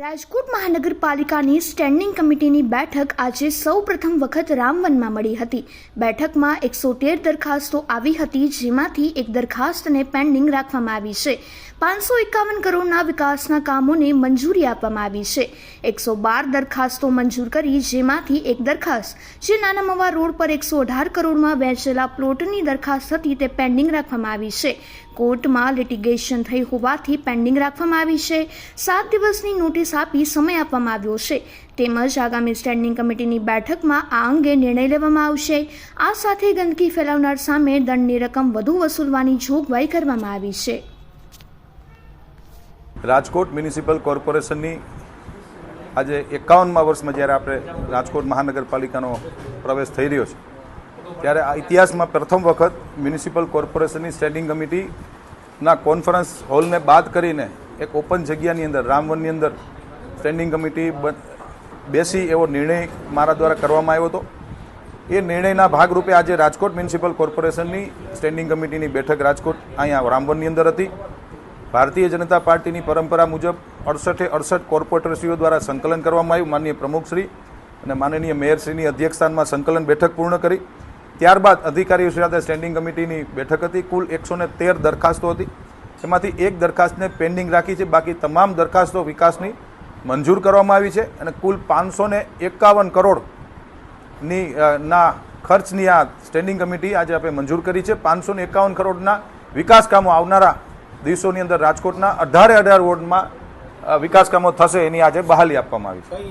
રાજકોટ મહાનગરપાલિકાની સ્ટેન્ડિંગ કમિટીની બેઠક આજે સૌ પ્રથમ વખત રામવનમાં મળી હતી. બેઠકમાં એકસો તેર દરખાસ્તો આવી હતી, જેમાંથી એક દરખાસ્તને પેન્ડિંગ રાખવામાં આવી છે. પાંચસો એકાવન કરોડના વિકાસના કામોને મંજૂરી આપવામાં આવી છે. એકસો બાર દરખાસ્તો મંજૂર કરી જેમાંથી એક દરખાસ્ત જે નાના મવા રોડ પર એકસો અઢાર કરોડમાં વહેંચેલા પ્લોટની દરખાસ્ત હતી તે પેન્ડિંગ રાખવામાં આવી છે. કોર્ટમાં લિટિગેશન થઈ હોવાથી પેન્ડિંગ રાખવામાં આવી છે. સાત દિવસની નોટિસ આપી સમય આપવામાં આવ્યો છે. તેમજ આગામી સ્ટેન્ડિંગ કમિટીની બેઠકમાં આ અંગે નિર્ણય લેવામાં આવશે. આ સાથે ગંદકી ફેલાવનાર સામે દંડની રકમ વધુ વસૂલવાની જોગવાઈ કરવામાં આવી છે. રાજકોટ મ્યુનિસિપલ કોર્પોરેશનની આજે એકાવનમાં વર્ષમાં જ્યારે આપણે રાજકોટ મહાનગરપાલિકાનો પ્રવેશ થઈ રહ્યો છે, ત્યારે આ ઇતિહાસમાં પ્રથમ વખત મ્યુનિસિપલ કોર્પોરેશનની સ્ટેન્ડિંગ કમિટીના કોન્ફરન્સ હોલને બાદ કરીને એક ઓપન જગ્યાની અંદર, રામવનની અંદર સ્ટેન્ડિંગ કમિટી બેસી એવો નિર્ણય મારા દ્વારા કરવામાં આવ્યો હતો. એ નિર્ણયના ભાગરૂપે આજે રાજકોટ મ્યુનિસિપલ કોર્પોરેશનની સ્ટેન્ડિંગ કમિટીની બેઠક રાજકોટ, અહીંયા રામવનની અંદર હતી. ભારતીય જનતા પાર્ટીની પરંપરા મુજબ અડસઠે અડસઠ કોર્પોરેટરશ્રીઓ દ્વારા સંકલન કરવામાં આવ્યું. માનનીય પ્રમુખશ્રી અને માનનીય મેયરશ્રીની અધ્યક્ષસ્થાનમાં સંકલન બેઠક પૂર્ણ કરી. ત્યારબાદ અધિકારીઓ સાથે સ્ટેન્ડિંગ કમિટીની બેઠક હતી. કુલ એકસો તેર દરખાસ્તો હતી. એમાંથી એક દરખાસ્તને પેન્ડિંગ રાખી છે. બાકી તમામ દરખાસ્તો વિકાસની મંજૂર કરવામાં આવી છે અને કુલ પાંચસો એકાવન કરોડની ના ખર્ચની આ સ્ટેન્ડિંગ કમિટી આજે આપણે મંજૂર કરી છે. પાંચસો એકાવન કરોડના વિકાસ કામો આવનારા દિવસોની અંદર રાજકોટના અઢારે અઢાર વોર્ડમાં વિકાસકામો વિકાસ કામો થશે એની આજે બહાલી આપવામાં આવી છે.